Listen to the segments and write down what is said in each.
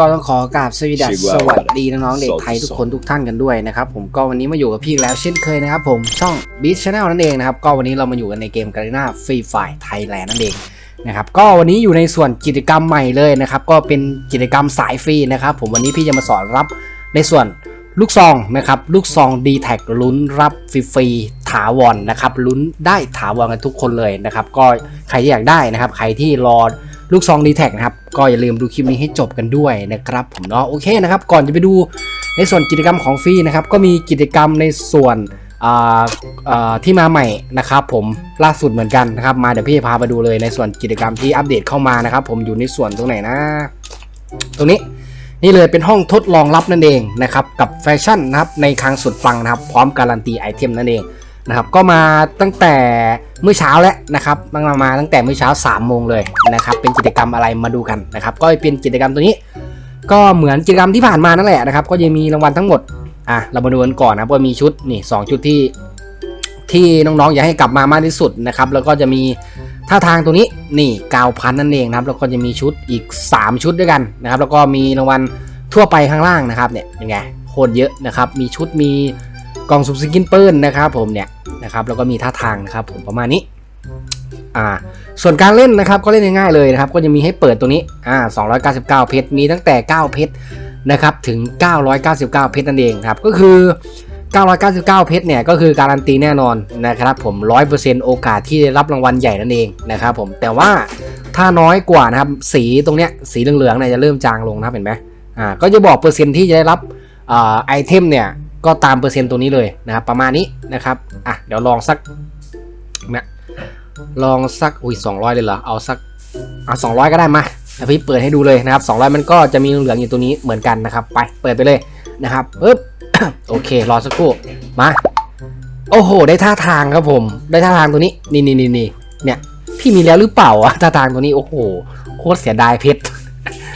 ก็ต้องขอกราบสวีดัส Sigua สวัสดีน้องๆเด็กไทยสวัสดีทุกคนทุกท่านกันด้วยนะครับผมก็วันนี้มาอยู่กับพี่อีกแล้วเช่นเคยนะครับผมช่อง Beat Channel นั่นเองนะครับก็วันนี้เรามาอยู่กันในเกม g a r e n a Free Fire Thailand นั่นเองนะครับก็วันนี้อยู่ในส่วนกิจกรรมใหม่เลยนะครับก็เป็นกิจกรรมสายฟรีนะครับผมวันนี้พี่จะมาสอนรับในส่วนลูกซองนะครับลูกซอง d t แทลุ้นรับฟรีๆถาวรนะครับลุ้นได้ถาวรกันทุกคนเลยนะครับก็ใครที่อยากได้นะครับใครที่รอ ลูกซอง d t แท็นะครับ ก็อย่าลืมดูคลิปนี้ให้จบกันด้วยนะครับผมเนาะโอเคนะครับ ก่อนจะไปดูในส่วนกิจกรรมของฟรีนะครับ ก็มีกิจกรรมในส่วนอ่าที่มาใหม่นะครับผมล่าสุดเหมือนกันนะครับมาเดี๋ยวพี่พาไปดูเลยในส่วนกิจกรรมที่อัปเดตเข้ามานะครับ ผมอยู่ในส่วนตรงไหนนะ ตรงนี้นี่เลยเป็นห้องทดลองรับนั่นเองนะครับกับแฟชั่นนะครับในคลังสุดปังนะครับ พร้อมการันตีไอเทมนั่นเอง นะครับก็มาตั้งแต่เมื่อเช้าแล้วนะครับตั้งมาตั้งแต่เมื่อเช้า3ามโมงเลยนะครับเป็นกิจกรรมอะไรมาดูกันนะครับก็เป็นกิจกรรมตัวนี้ ก็เหมือนกิจกรรมที่ผ่านมานั่นแหละนะครับก็จะมีรางวัลทั้งหมดอะเรามาดูกันก่อนนะพว่ามีชุดนี่สชุดที่ที่น้องๆอยากให้กลับมามากที่สุดนะครับแล้วก็จะมีท่าทางตัวนี้นี่เก้าพันนั่นเองนะครับแล้วก็จะมีชุดอีก 3 ชุดด้วยกันนะครับแล้วก็มีรางวัลทั่วไปข้างล่างนะครับเนี่ยเป็นไงโคตรเยอะนะครับมีชุดมี กล่องสุ่มสกินปืนนะครับผมเนี่ยนะครับแล้วก็มีท่าทางนะครับผมประมาณนี้อ่าส่วนการเล่นนะครับก็เล่นง่ายๆเลยนะครับก็จะมีให้เปิดตรงนี้อ่า299 เพชรมีตั้งแต่ 9 เพชรนะครับถึง 999 เพชรนั่นเองครับก็คือ 999 เพชรเนี่ยก็คือการันตีแน่นอนนะครับผม 100%โอกาสที่ได้รับรางวัลใหญ่นั่นเองนะครับผมแต่ว่าถ้าน้อยกว่านะครับสีตรงเนี้ยสีเหลืองๆเนี่ยจะเริ่มจางลงนะเห็นไหมอ่าก็จะบอกเปอร์เซ็นต์ที่จะได้รับอ่าไอเทมเนี่ย ก็ตามเปอร์เซ็นต์ตัวนี้เลยนะครับประมาณนี้นะครับอะเดี๋ยวลองสักนะลองสักอุ้ยสองร้อยเลยเหรอเอาสักเอาสองร้อยก็ได้มาเดี๋ยวพี่เปิดให้ดูเลยนะครับสองร้อยมันก็จะมีเหลืองอยู่ตัวนี้เหมือนกันนะครับไปเปิดไปเลยนะครับปึ๊บโอเครอสักครู่มาโอ้โห ได้ท่าทางครับผม ได้ท่าทางตัวนี้นี่นี่นี่นี่เนี่ยพี่มีแล้วหรือเปล่าวะท่าทางตัวนี้โอ้โหโคตรเสียดายเพชร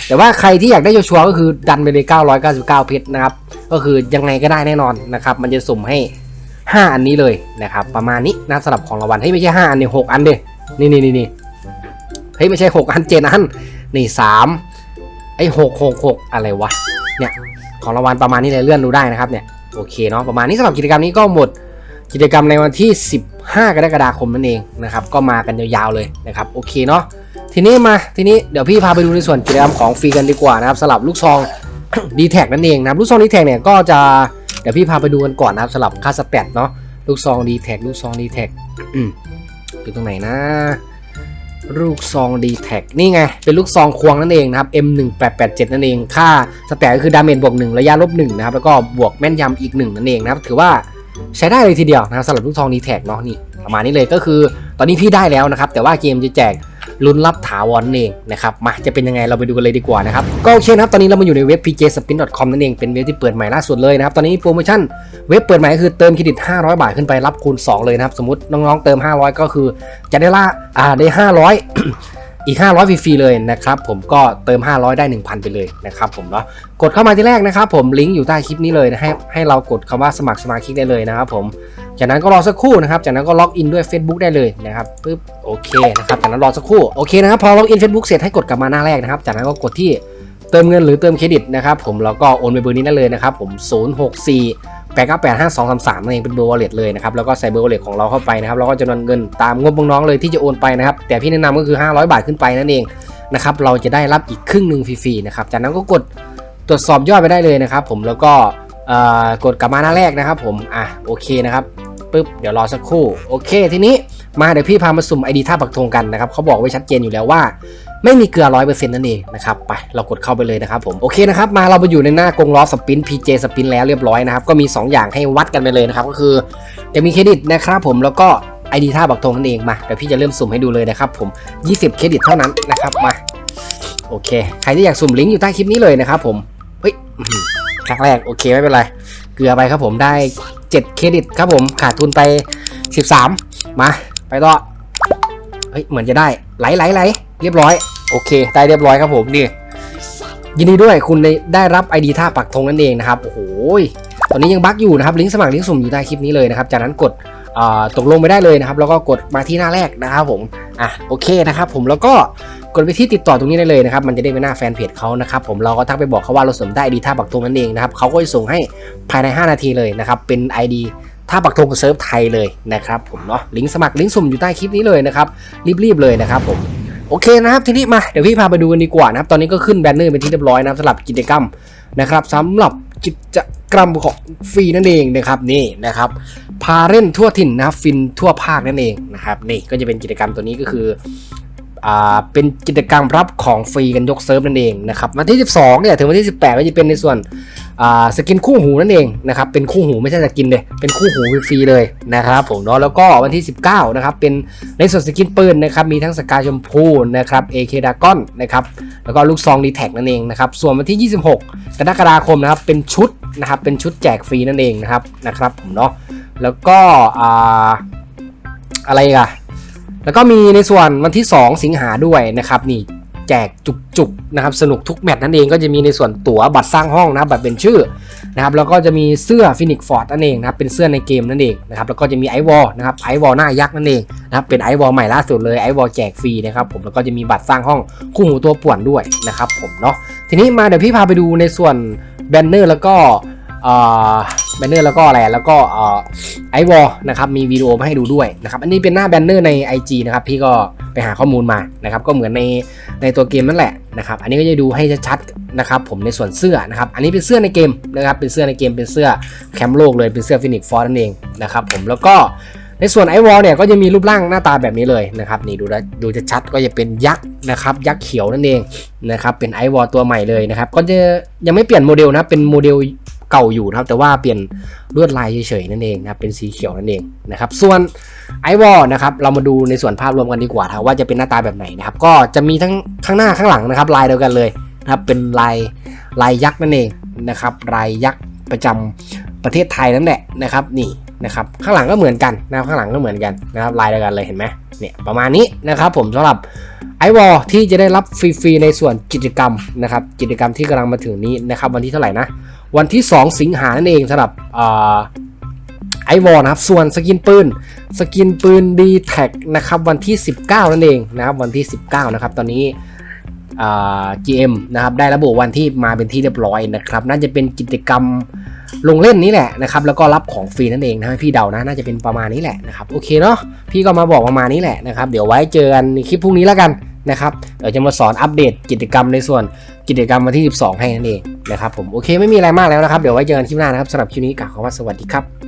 แต่ว่าใครที่อยากได้ชัวร์ก็คือดันไปเลย999 เพชรนะครับ ก็คือยังไงก็ได้แน่นอนนะครับ มันจะสุ่มให้ 5 อันนี้เลยนะครับ ประมาณนี้นะสำหรับของรางวัลเฮ้ยไม่ใช่ 5 อันเนี่ยหอันเด้นี่นี่นี่เฮ้ยไม่ใช่ 6 อันเจ็ดอัน นี่สามไอ้หกหกหกอะไรวะ เนี่ยของรางวัลประมาณนี้เลยเลื่อนดูได้นะครับเนี่ยโอเคเนาะประมาณนี้สำหรับกิจกรรมนี้ก็หมดกิจกรรมในวันที่ 15 กรกฎาคมนั่นเองนะครับก็มากันยาวๆเลยนะครับโอเคเนาะทีนี้มาทีนี้เดี๋ยวพี่พาไปดูในส่วนกิจกรรมของฟรีกันดีกว่านะครับสำหรับลูกซอง ดีแท็นั่นเองนะครับลูกซองดีแท็เนี่ยก็จะเดี๋ยวพี่พาไปดูกันก่อนนะครับสำหรับค่าสแตทเนาะลูกซองดีแท็ลูกซองดีแท็อยู่ตรงไหนนะ ลูกซองดีแท็นี่ไง เป็นลูกซองควงนั่นเองนะครับ M1887 นั่นเอง ค่าสแตทก็คือดาเมจบวก1ระยะลบ1นะครับ แล้วก็บวกแม่นยำอีก1นั่นเองนะครับ ถือว่าใช้ได้เลยทีเดียวนะครับสำหรับลูกซองดีแท็เนาะนี่ประมาณนี้เลยก็คือ ตอนนี้พี่ได้แล้วนะครับ แต่ว่าเกมจะแจก ลุ้นรับถาวรนั่นเองนะครับมาจะเป็นยังไงเราไปดูกันเลยดีกว่านะครับก็โอเคนะครับตอนนี้เรามาอยู่ในเว็บ pjspin.com นั่นเองเป็นเว็บที่เปิดใหม่ล่าสุดเลยนะครับตอนนี้โปรโมชั่นเว็บเปิดใหม่คือเติมเครดิต 500 บาทขึ้นไปรับคูณ 2 เลยนะครับสมมติน้องๆเติม 500 ก็คือจะได้ละอ่าได้ 500อีก 500 ฟรีๆเลยนะครับผมก็เติม 500 ได้ 1,000 ไปเลยนะครับผมเนาะกดเข้ามาที่แรกนะครับผมลิงก์อยู่ใต้คลิปนี้เลยนะให้ให้เรากดคำว่าสมัครสมาชิกได้เลยนะครับผม จากนั้นก็รอสักครู่นะครับ จากนั้นก็ล็อกอินด้วย Facebook ได้เลยนะครับปึ๊บโอเคนะครับ จากนั้นรอสักครู่โอเคนะครับพอล็อกอิน Facebook เสร็จให้กดกลับมาหน้าแรกนะครับ จากนั้นก็กดที่เติมเงินหรือเติมเครดิตนะครับผมแล้วก็โอนไปเบอร์นี้ได้เลยนะครับผม 064 8 9 8 5 2 3 3นั่นเองเป็นเบอร์ wallet เลยนะครับแล้วก็ใส่เบอร์ wallet ของเราเข้าไปนะครับแล้วก็จำนวนเงินตามงบน้องเลยที่จะโอนไปนะครับแต่พี่แนะนำก็คือ 500 บาทขึ้นไปนั่นเองนะครับเราจะได้รับอีกครึ่งหนึ่งฟรีๆนะครับจากนั้นก็กดตรวจสอบยอดไปได้เลยนะครับผมแล้วก็กดกลับมาหน้าแรกนะครับผมอะโอเคนะครับ ปุ๊บเดี๋ยวรอสักครู่โอเค ทีนี้มาเดี๋ยวพี่พามาสุ่ม ID ท่าปักธงกันนะครับเขาบอกไว้ชัดเจนอยู่แล้วว่า ไม่มีเกลือร้อยเปอร์เซ็นต์นั่นเองนะครับไปเรากดเข้าไปเลยนะครับผมโอเคนะครับมาเราไปอยู่ในหน้ากรงล้อสปิน PJ สปินแล้วเรียบร้อยนะครับก็มี 2 อย่างให้วัดกันไปเลยนะครับก็คือจะมีเครดิตนะครับผมแล้วก็ ID ท่าปักธงนั่นเองมาเดี๋ยวพี่จะเริ่มสุ่มให้ดูเลยนะครับผม 20 เครดิตเท่านั้นนะครับมาโอเค ใครที่อยากสุ่มลิงก์อยู่ใต้คลิปนี้เลยนะครับผม เฮ้ยครั้งแรกโอเคไม่เป็นไร เกลือไปครับผมได้ 7 เครดิตครับผมขาดทุนไป 13 มาไปต่อเฮ้ยเหมือนจะได้ไหลไหลไหลเรียบร้อย โอเค ได้เรียบร้อยครับผมนี่ยินดีด้วยคุณได้ได้รับ ID ท่าปักธงนั่นเองนะครับโอ้โหตอนนี้ยังบั๊กอยู่นะครับลิงก์สมัครลิงก์สุ่มอยู่ใต้คลิปนี้เลยนะครับจากนั้นกดตกลงไปได้เลยนะครับ แล้วก็กดมาที่หน้าแรกนะครับผมอะโอเคนะครับผมแล้วก็ กดไปที่ติดต่อตรงนี้ได้เลยนะครับ มันจะได้ไปหน้าแฟนเพจเขานะครับ ผมเราก็ทักไปบอกเขาว่าเราสนได้ ID ท่าปักธงนั่นเองนะครับเขาก็จะส่งให้ภายใน 5 นาทีเลยนะครับ เป็น ID ท่าปักธงเซิร์ฟไทยเลยนะครับผมเนาะลิงก์สมัครลิงก์สุ่มอยู่ใต้คลิปนี้เลยนะครับรีบๆเลยนะครับผมโอเคนะครับทีนี้มาเดี๋ยวพี่พาไปดูกันดีกว่านะครับตอนนี้ก็ขึ้นแบนเนอร์เป็นที่เรียบร้อยนะครับสำหรับกิจกรรมนะครับสำหรับกิจกรรมของฟรีนั่นเองนะครับนี่นะครับพาเล่นทั่วถิ่นนะครับฟินทั่วภาคนั่นเองนะครับนี่ก็จะเป็นกิจกรรมตัวนี้ก็คือ เป็นกิจกรรมรับของฟรีกันยกเซิร์ฟนั่นเองนะครับวันที่ 12เนี่ยถึงวันที่ 18 ก็จะเป็นในส่วนสกินคู่หูนั่นเองนะครับเป็นคู่หูไม่ใช่สกินเลยเป็นคู่หูฟรีเลยนะครับผมเนาะแล้วก็วันที่ 19นะครับเป็นในส่วนสกินปืนนะครับมีทั้งสกายชมพูนะครับ AK d r a g o n นะครับแล้วก็ลูกซองดีแท็กนั่นเองนะครับส่วนวันที่ 26กรกฎาคมนะครับเป็นชุดนะครับเป็นชุดแจกฟรีนั่นเองนะครับนะครับผมเนาะแล้วก็อ่าอะไรอีกอะ แล้วก็มีในส่วนวันที่ 2 สิงหาด้วยนะครับนี่แจกจุกๆนะครับสนุกทุกแมตช์นั่นเองก็จะมีในส่วนตั๋วบัตรสร้างห้องนะครับบัตรเป็นชื่อนะครับแล้วก็จะมีเสื้อฟินิกฟอร์ดนั่นเองนะครับเป็นเสื้อในเกมนั่นเองนะครับแล้วก็จะมีไอวอลนะครับไอวอลหน้ายักษ์นั่นเองนะครับเป็นไอวอลใหม่ล่าสุดเลยไอวอลแจกฟรีนะครับผมแล้วก็จะมีบัตรสร้างห้องคู่หูตัวป่วนด้วยนะครับผมเนาะทีนี้มาเดี๋ยวพี่พาไปดูในส่วนแบนเนอร์แล้วก็ แบนเนอร์แล้วก็อะไรแล้วก็ไอวอลนะครับมีวิดีโอมาให้ดูด้วยนะครับอันนี้เป็นหน้าแบนเนอร์ใน IG นะครับพี่ก็ไปหาข้อมูลมานะครับก็เหมือนในในตัวเกมนั่นแหละนะครับอันนี้ก็จะดูให้ชัดๆนะครับผมในส่วนเสื้อนะครับอันนี้เป็นเสื้อในเกมนะครับเป็นเสื้อในเกมเป็นเสื้อแคมป์โลกเลยเป็นเสื้อฟินิกฟอร์นั่นเองนะครับผมแล้วก็ในส่วนไอวอลเนี่ยก็จะมีรูปร่างหน้าตาแบบนี้เลยนะครับนี่ดูแลดูจะชัดก็จะเป็นยักษ์นะครับยักษ์เขียวนั่นเองนะครับเป็นไอวอลตัวใหม่เลยนะครับก็จะยังไม่เปลี่ยนโมเดลนะเป็นโมเดล เก่าอยู่นะครับ แต่ว่าเปลี่ยนลวดลายเฉยๆนั่นเองนะครับเป็นสีเขียวนั่นเองนะครับส่วนไอวอลนะครับเรามาดูในส่วนภาพรวมกันดีกว่าครับว่าจะเป็นหน้าตาแบบไหนนะครับก็จะมีทั้งข้างหน้าข้างหลังนะครับ ลายเดียวกันเลยนะครับเป็นลายลายยักษ์นั่นเองนะครับลายยักษ์ประจำประเทศไทยนั่นแหละนะครับนี่นะครับข้างหลังก็เหมือนกันนะครับข้างหลังก็เหมือนกันนะครับลายเดียวกันเลยเห็นไหมเนี่ยประมาณนี้นะครับผมสำหรับไอวอลที่จะได้รับฟรีๆในส่วนกิจกรรมนะครับกิจกรรมที่กำลังมาถึงนี้นะครับวันที่เท่าไหร่นะ วันที่ 2 สิงหานั่นเองสำหรับไอวอลนะครับ ส่วนสกินปืน สกินปืน d t แทนะครับวันที่ 19 นั่นเองนะครับวันที่ 19 นะครับ ตอนนี้ GM นะครับได้ระบุวันที่มาเป็นที่เรียบร้อยนะครับ น่าจะเป็นกิจกรรมลงเล่นนี้แหละนะครับ แล้วก็รับของฟรีนั่นเองนะพี่เดานะ น่าจะเป็นประมาณนี้แหละนะครับ โอเคเนาะพี่ก็มาบอกประมาณนี้แหละนะครับ เดี๋ยวไว้เจอกันในคลิปพรุ่งนี้แล้วกัน นะครับเดี๋ยวจะมาสอนอัปเดตกิจกรรมในส่วนกิจกรรมวันที่ 12 ให้นั่นเองนะครับผมโอเคไม่มีอะไรมากแล้วนะครับเดี๋ยวไว้เจอกันคลิปหน้านะครับสำหรับคลิปนี้กล่าวคำว่าสวัสดีครับ